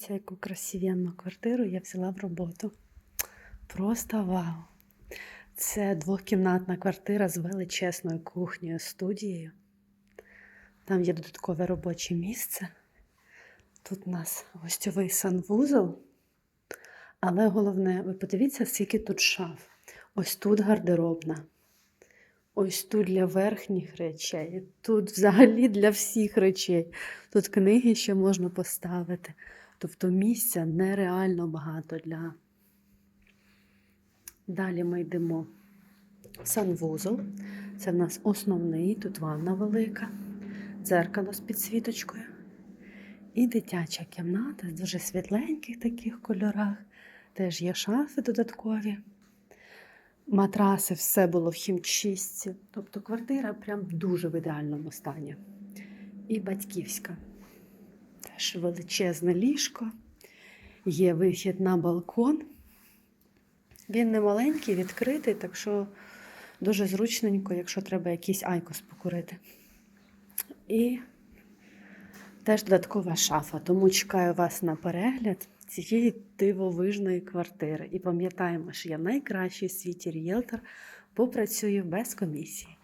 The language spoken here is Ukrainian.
Подивіться, яку красивенну квартиру я взяла в роботу. Просто вау! Це двохкімнатна квартира з величезною кухнею, студією. Там є додаткове робоче місце. Тут у нас гостьовий санвузол. Але головне, ви подивіться, скільки тут шаф. Ось тут гардеробна. Ось тут для верхніх речей, тут взагалі для всіх речей. Тут книги ще можна поставити. Тобто місця нереально багато для. Далі ми йдемо санвузол. Це в нас основний, тут ванна велика, дзеркало з підсвіточкою. І дитяча кімната в дуже світленьких таких кольорах. Теж є шафи додаткові. Матраси, все було в хімчистці. Тобто квартира прям дуже в ідеальному стані. І батьківська. Теж величезне ліжко. Є вихід на балкон. Він не маленький, відкритий, так що дуже зручненько, якщо треба якийсь айкос покурити. І теж додаткова шафа. Тому чекаю вас на перегляд цієї дивовижної квартири. І пам'ятаємо, що я найкращий в світі рієлтор попрацюю без комісії.